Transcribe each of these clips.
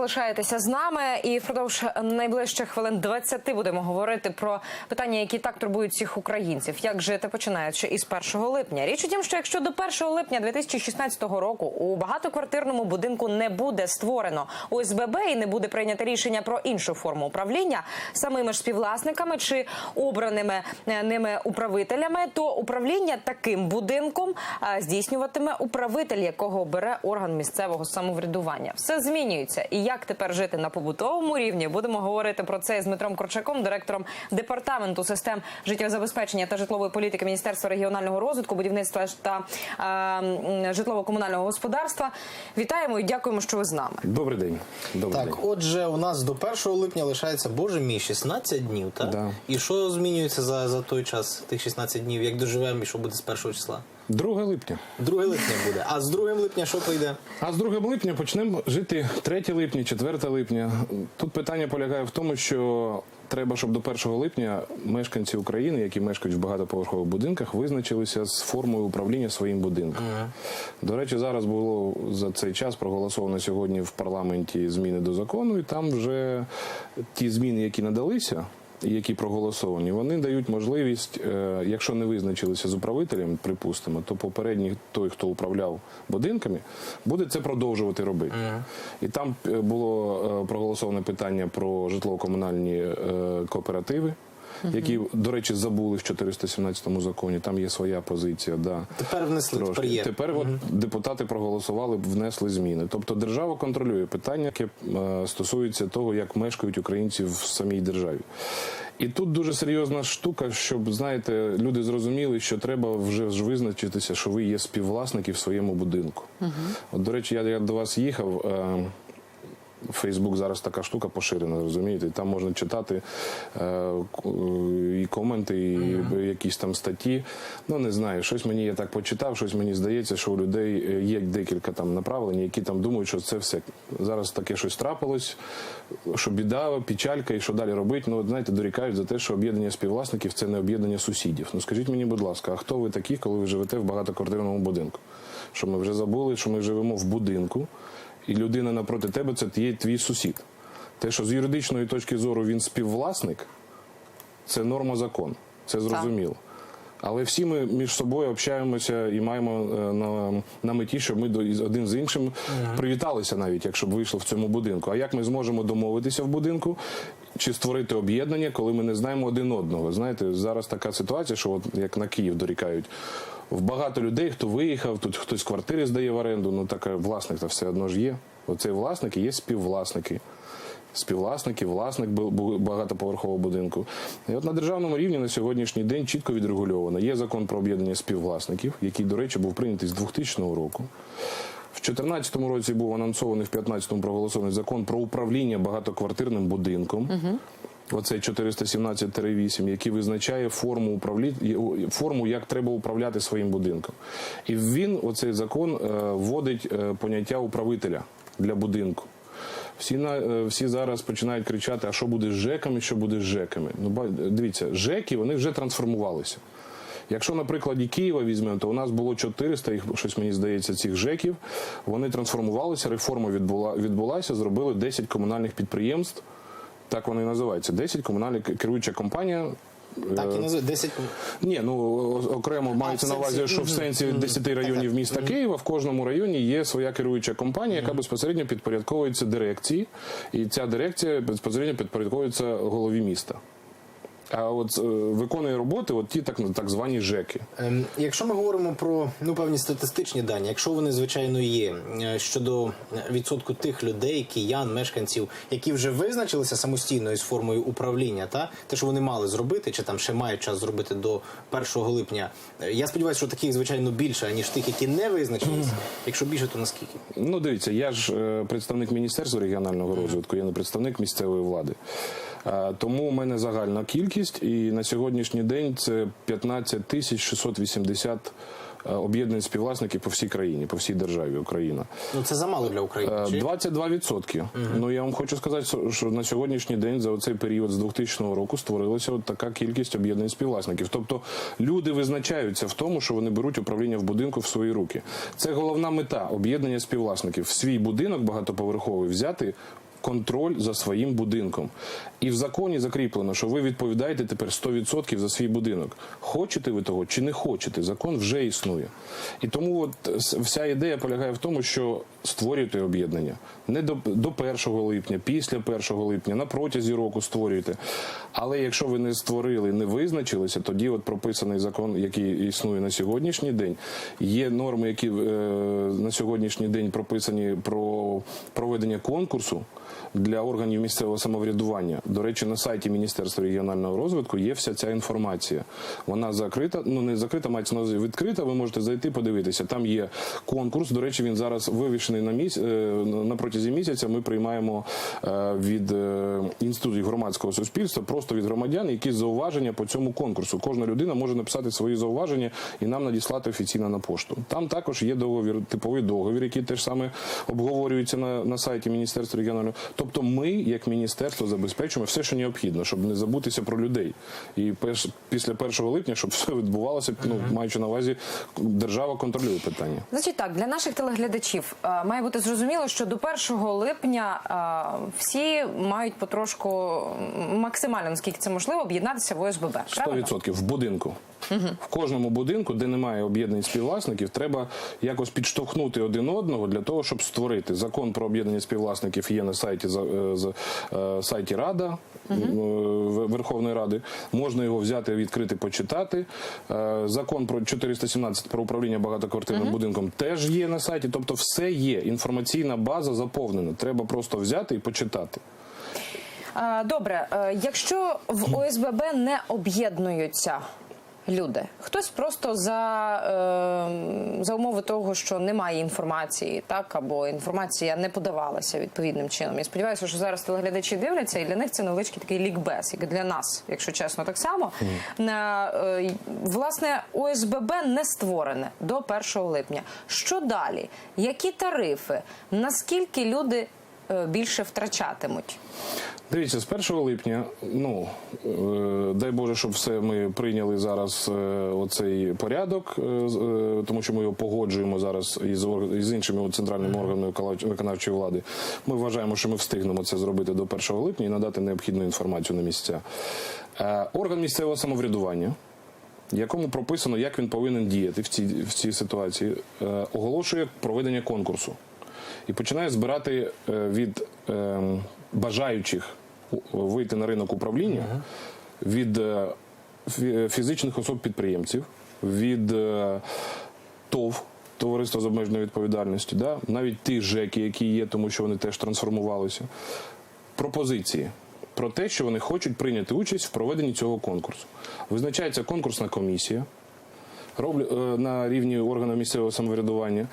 Лишаєтеся з нами, і впродовж найближчих хвилин 20 будемо говорити про питання, які так турбують всіх українців. Як жити починаючи із 1 липня? Річ у тім, що якщо до 1 липня 2016 року у багатоквартирному будинку не буде створено ОСББ і не буде прийнято рішення про іншу форму управління самими ж співвласниками чи обраними е, ними управителями, то управління таким будинком е, здійснюватиме управитель, якого обере орган місцевого самоврядування. Все змінюється. І як тепер жити на побутовому рівні? Будемо говорити про це з Дмитром Корчаком, директором департаменту систем життєзабезпечення та житлової політики Міністерства регіонального розвитку, будівництва та е, житлово-комунального господарства. Вітаємо і дякуємо, що ви з нами. Добрий день. Добрий Так, день. отже, у нас до 1 липня лишається, боже мій, 16 днів, так? Да. І що змінюється за, за той час, тих 16 днів? Як доживемо і що буде з 1 числа? 2 липня. 2 липня буде. А з 2 липня що прийде? А з 2 липня почнемо жити 3 липня, 4 липня. Тут питання полягає в тому, що треба, щоб до 1 липня мешканці України, які мешкають в багатоповерхових будинках, визначилися з формою управління своїм будинком. До речі, зараз було за цей час проголосовано сьогодні в парламенті зміни до закону, і там вже ті зміни, які надалися. Які проголосовані, вони дають можливість, е, якщо не визначилися з управителем, припустимо, то попередній той, хто управляв будинками, буде це продовжувати робити. І там е, було е, проголосоване питання про житлово-комунальні кооперативи. Які, до речі, забули в 417 законі. Там є своя позиція. Да. Тепер внесли, Трошки. тепер є. Тепер от депутати проголосували, внесли зміни. Тобто держава контролює питання, яке е, стосується того, як мешкають українці в самій державі. І тут дуже серйозна штука, щоб знаєте, люди зрозуміли, що треба вже ж визначитися, що ви є співвласники в своєму будинку. От, до речі, я, я до вас їхав. Е, Фейсбук зараз така штука поширена, розумієте? І Там можна читати е, і коменти, і якісь там статті. Ну не знаю, щось мені я так почитав, щось мені здається, що у людей е, є декілька там направлень, які там думають, що це все зараз таке щось трапилось, що біда, печалька, і що далі робити. Ну, от, знаєте, дорікають за те, що об'єднання співвласників це не об'єднання сусідів. Ну скажіть мені, будь ласка, а хто ви такі, коли ви живете в багатоквартирному будинку? Що ми вже забули, що ми живемо в будинку і людина напроти тебе це є твій сусід. Те, що з юридичної точки зору він співвласник, це норма закону, це зрозуміло. Але всі ми між собою общаємося і маємо е, на, на меті, щоб ми до один з іншим привіталися, навіть якщо б вийшло в цьому будинку. А як ми зможемо домовитися в будинку чи створити об'єднання, коли ми не знаємо один одного? Знаєте, зараз така ситуація, що от як на Київ дорікають. В багато людей, хто виїхав, тут хтось квартири здає в оренду, ну так власник то все одно ж є. Оцей власник і є співвласники. Співвласники, власник багатоповерхового будинку. І от на державному рівні на сьогоднішній день чітко відрегульовано. Є закон про об'єднання співвласників, який, до речі, був прийнятий з 2000 року. В 2014 році був анонсований, в 2015 проголосований закон про управління багатоквартирним будинком. Оцей 417-8, який визначає форму управлі... форму, як треба управляти своїм будинком. І він, оцей закон, е, вводить е, поняття управителя для будинку. Всі на е, всі зараз починають кричати: а що буде з ЖЕКами, що буде з ЖЕКами? Ну дивіться, ЖЕКи вони вже трансформувалися. Якщо на прикладі Києва візьмемо, то у нас було 400, їх щось мені здається, цих ЖЕКів. Вони трансформувалися, реформа відбула, відбулася, зробили 10 комунальних підприємств. Так вони і називаються. 10 комунальна керуюча компанія. Так і е, називають 10 ні, ну окремо мається на увазі, що в сенсі мгм. 10 районів міста Києва в кожному районі є своя керуюча компанія, яка безпосередньо підпорядковується дирекції, і ця дирекція безпосередньо підпорядковується голові міста. А от е, виконує роботи, от ті так, так звані ЖЕКи. Ем, Якщо ми говоримо про ну певні статистичні дані, якщо вони звичайно є е, щодо відсотку тих людей, киян, мешканців, які вже визначилися самостійно із формою управління, та те, що вони мали зробити, чи там ще мають час зробити до 1 липня. е, Я сподіваюся, що таких звичайно більше ніж тих, які не визначилися. Якщо більше, то наскільки? Ну, дивіться, я ж представник Міністерства регіонального розвитку, я не представник місцевої влади. Е, Тому у мене загальна кількість, і на сьогоднішній день це 15 тисяч 680 е, об'єднань співвласників по всій країні, по всій державі Україна. Ну це замало для України. Е, Чи? 22 відсотки. Ну я вам хочу сказати, що на сьогоднішній день за цей період з 2000 року створилася от така кількість об'єднань співвласників. Тобто люди визначаються в тому, що вони беруть управління в будинку в свої руки. Це головна мета об'єднання співвласників в свій будинок багатоповерховий взяти контроль за своїм будинком. І в законі закріплено, що ви відповідаєте тепер 100% за свій будинок. Хочете ви того чи не хочете? Закон вже існує. І тому от вся ідея полягає в тому, що створюєте об'єднання не до, до 1 липня, після 1 липня, на протязі року створюєте. Але якщо ви не створили, не визначилися, тоді от прописаний закон, який існує на сьогоднішній день, є норми, які е, на сьогоднішній день прописані про проведення конкурсу для органів місцевого самоврядування. До речі, на сайті Міністерства регіонального розвитку є вся ця інформація. Вона закрита, ну не закрита, мається на увазі відкрита. Ви можете зайти, подивитися. Там є конкурс. До речі, він зараз вивішений на місяць на протязі місяця. Ми приймаємо е, від е, інститутів громадського суспільства, просто від громадян, якісь зауваження по цьому конкурсу. Кожна людина може написати свої зауваження і нам надіслати офіційно на пошту. Там також є договір, типовий договір, який теж саме обговорюється на, на сайті Міністерства регіонального. Тобто, ми, як міністерство, забезпечуємо все, що необхідно, щоб не забутися про людей. І перш, після 1 липня, щоб все відбувалося, ну маючи на увазі, держава контролює питання. Значить так, для наших телеглядачів е, має бути зрозуміло, що до 1 липня е, всі мають потрошку максимально, наскільки це можливо, об'єднатися в ОСББ. Правильно? 100% в будинку. В кожному будинку, де немає об'єднань співвласників, треба якось підштовхнути один одного для того, щоб створити закон про об'єднання співвласників. Є на сайті за- е, е, сайті Рада е, Верховної Ради. Можна його взяти, відкрити, почитати. Закон про 417 про управління багатоквартирним будинком теж є на сайті. Тобто, все є. Інформаційна база заповнена. Треба просто взяти і почитати. Добре, е, якщо в ОСББ не об'єднуються люди, хтось просто за, е, за умови того, що немає інформації, так або інформація не подавалася відповідним чином. Я сподіваюся, що зараз телеглядачі дивляться, і для них це невеличкий такий лікбез, як для нас, якщо чесно, так само. Е, Власне, ОСББ не створене до 1 липня. Що далі? Які тарифи? Наскільки люди більше втрачатимуть? Дивіться, з 1 липня, ну е, дай Боже, щоб все ми прийняли зараз е, оцей порядок, е, е, тому що ми його погоджуємо зараз із, із іншими центральними органами виконав- виконавчої влади. Ми вважаємо, що ми встигнемо це зробити до 1 липня і надати необхідну інформацію на місця. Е, Орган місцевого самоврядування. Якому прописано, як він повинен діяти в цій, в цій ситуації, е, оголошує проведення конкурсу і починає збирати е, від е, бажаючих вийти на ринок управління від е, фізичних особ-підприємців, від е, ТОВ. Товариство з обмеженою відповідальністю, да? навіть ті ЖЕКи, які є, тому що вони теж трансформувалися. Пропозиції про те, що вони хочуть прийняти участь в проведенні цього конкурсу. Визначається конкурсна комісія, роблю е, на рівні органів місцевого самоврядування,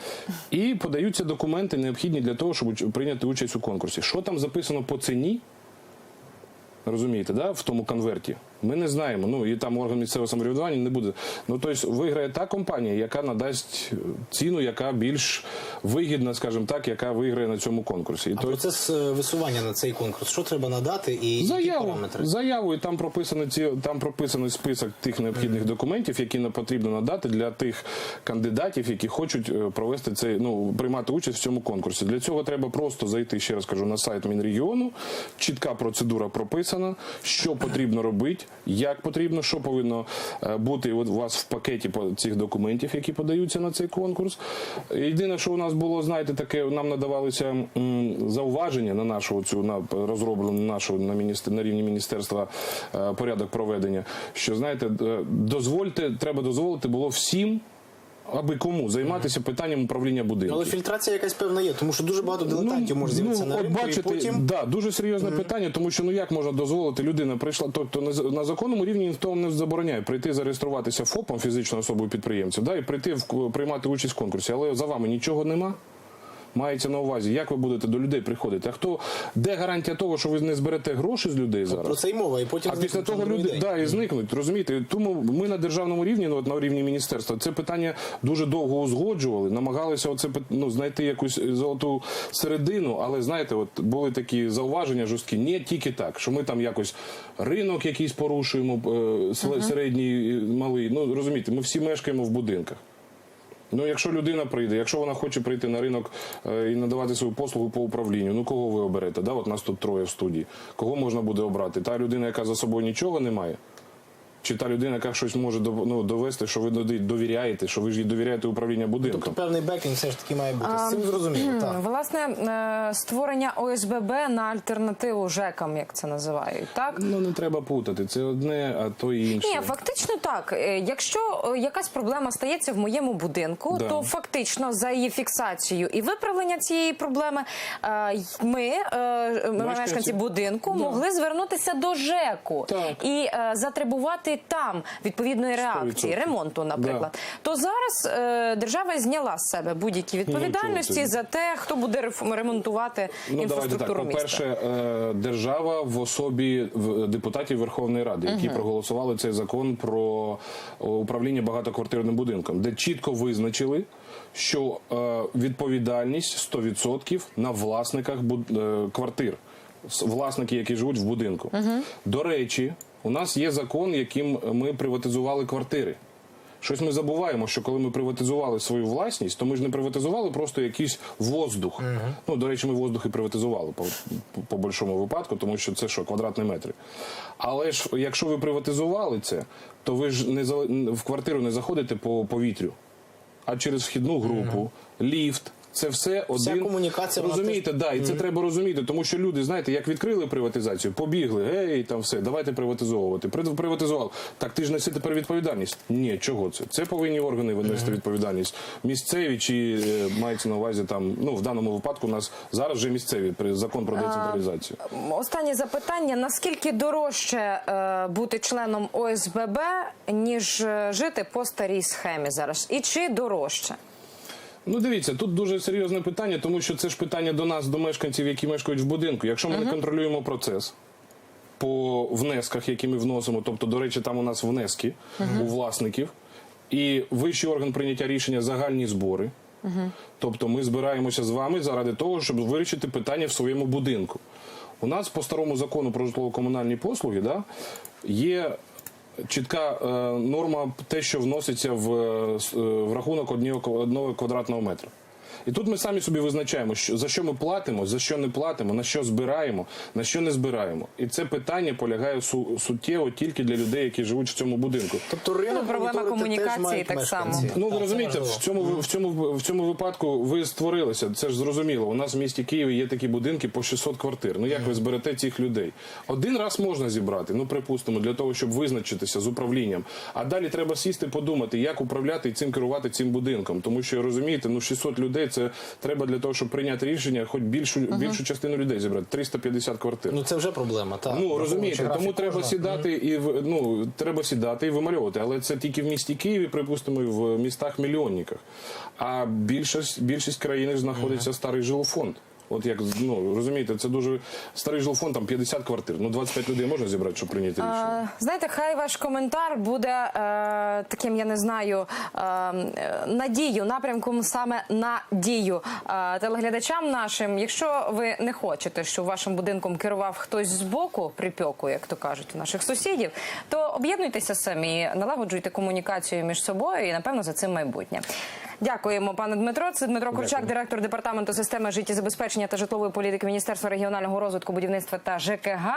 і подаються документи, необхідні для того, щоб прийняти участь у конкурсі. Що там записано по ціні? Розумієте, да? в тому конверті. Ми не знаємо. Ну і там орган місцевого самоврядування не буде. Ну тобто виграє та компанія, яка надасть ціну, яка більш вигідна, скажімо так, яка виграє на цьому конкурсі. І А то- процес е, висування на цей конкурс, що треба надати і які Заяву, параметри? заяву, і там прописано ці там прописаний список тих необхідних документів, які нам потрібно надати для тих кандидатів, які хочуть е, провести цей, ну приймати участь в цьому конкурсі. Для цього треба просто зайти ще раз кажу на сайт Мінрегіону. Чітка процедура прописана, що потрібно робити, як потрібно, що повинно е, бути у вас в пакеті цих документів, які подаються на цей конкурс. Єдине, що у нас було, знаєте, таке нам надавалися зауваження на нашу цю на розроблену нашу на міністр на рівні міністерства е, порядок проведення. Що знаєте, е, дозвольте, треба дозволити було всім. Аби кому займатися питанням управління будинком. Але фільтрація якась певна є, тому що дуже багато дилетантів може з'явитися на Ну, от ринку, бачите, і потім да, дуже серйозне питання, тому що ну як можна дозволити людина прийшла, тобто на, на законному рівні ніхто не забороняє прийти зареєструватися ФОПом фізичною особою підприємця, да, і прийти в приймати участь в конкурсі, але за вами нічого нема. Мається на увазі, як ви будете до людей приходити? А хто де гарантія того, що ви не зберете гроші з людей зараз? про це й мова, і потім А після того люди да, і зникнуть, розумієте? Тому ми на державному рівні, ну от на рівні міністерства, це питання дуже довго узгоджували, намагалися оце ну, знайти якусь золоту середину, але знаєте, от були такі зауваження жорсткі, не тільки так, що ми там якось ринок якийсь порушуємо, е, середній, малий. Ну розумієте, ми всі мешкаємо в будинках. Ну, якщо людина прийде, якщо вона хоче прийти на ринок е, і надавати свою послугу по управлінню, ну кого ви оберете? Да? От нас тут троє в студії. Кого можна буде обрати? Та людина, яка за собою нічого не має? Чи та людина, яка щось може ну, довести, що ви довіряєте, що ви ж їй довіряєте управління будинком? Тобто певний бекінг все ж таки має бути. З цим зрозуміло. Так. Власне, е, створення ОСББ на альтернативу ЖЕКам, як це називають, так? Ну не треба путати. Це одне, а то інше. Ні, фактично так. Е, Якщо е, якась проблема стається в моєму будинку, Да. то фактично за її фіксацією і виправлення цієї проблеми ми, мешканці будинку, Да. могли звернутися до ЖЕКу Так. і е, там відповідної реакції, 100%. ремонту, наприклад. Да. То зараз е, держава зняла з себе будь-які відповідальності чого за те, хто буде ремонтувати Ну, інфраструктуру міста. По-перше, е, держава в особі депутатів Верховної Ради, які проголосували цей закон про е, управління багатоквартирним будинком, де чітко визначили, що е, відповідальність 100% на власниках буд- е, квартир, власники, які живуть в будинку. До речі, у нас є закон, яким ми приватизували квартири. Щось ми забуваємо, що коли ми приватизували свою власність, то ми ж не приватизували просто якийсь воздух. Ну, до речі, ми воздух і приватизували по, по, большому випадку, тому що це що, квадратні метри. Але ж якщо ви приватизували це, то ви ж не за- в квартиру не заходите по повітрю, а через вхідну групу, ліфт. Це все один комунікація, вона розумієте, да, і це треба розуміти, тому що люди, знаєте, як відкрили приватизацію, побігли, гей, там все, давайте приватизовувати. При- Приватизував. Так ти ж неси тепер відповідальність. Ні, чого це? Це повинні органи винести відповідальність. Місцеві чи е, мається на увазі там, ну в даному випадку у нас зараз вже місцеві при закон про децентралізацію. Останнє запитання: наскільки дорожче е, бути членом ОСББ, ніж е, жити по старій схемі зараз? І чи дорожче? Ну, дивіться, тут дуже серйозне питання, тому що це ж питання до нас, до мешканців, які мешкають в будинку. Якщо ми не контролюємо процес по внесках, які ми вносимо, тобто, до речі, там у нас внески у власників, і вищий орган прийняття рішення загальні збори. Тобто ми збираємося з вами заради того, щоб вирішити питання в своєму будинку. У нас по старому закону про житлово-комунальні послуги да, є чітка е, норма, те, що вноситься в, е, е, в рахунок одного квадратного метра. І тут ми самі собі визначаємо, що, за що ми платимо, за що не платимо, на що збираємо, на що не збираємо. І це питання полягає су- суттєво тільки для людей, які живуть в цьому будинку. Тобто ринок Ну, проблема комунікації так само. Ну ви розумієте, в цьому в цьому в цьому випадку ви створилися. Це ж зрозуміло. У нас в місті Києві є такі будинки по 600 квартир. Ну як ви зберете цих людей? Один раз можна зібрати, ну припустимо, для того, щоб визначитися з управлінням. А далі треба сісти, подумати, як управляти і цим керувати цим будинком. Тому що розумієте, ну 600 людей це треба для того, щоб прийняти рішення, хоч більшу більшу частину людей зібрати. 350 квартир. Ну це вже проблема. Так. Ну розумієте, тому треба кожного. сідати і в- ну треба сідати і вимальовувати. Але це тільки в місті Києві, припустимо, і в містах мільйонниках. А більшість більшість країн знаходиться старий жилфонд. От як ну розумієте, це дуже старий жилфонд, там 50 квартир. Ну 25 людей можна зібрати, щоб прийняти рішення. Знаєте, хай ваш коментар буде е, таким, я не знаю, е, надію, напрямком саме на дію е, телеглядачам нашим. Якщо ви не хочете, щоб вашим будинком керував хтось з боку, припеку, як то кажуть, у наших сусідів, то об'єднуйтеся самі, налагоджуйте комунікацію між собою і напевно за цим майбутнє. Дякуємо, пане Дмитро. Це Дмитро Курчак, директор департаменту системи життєзабезпечення та житлової політики Міністерства регіонального розвитку, будівництва та ЖКГ.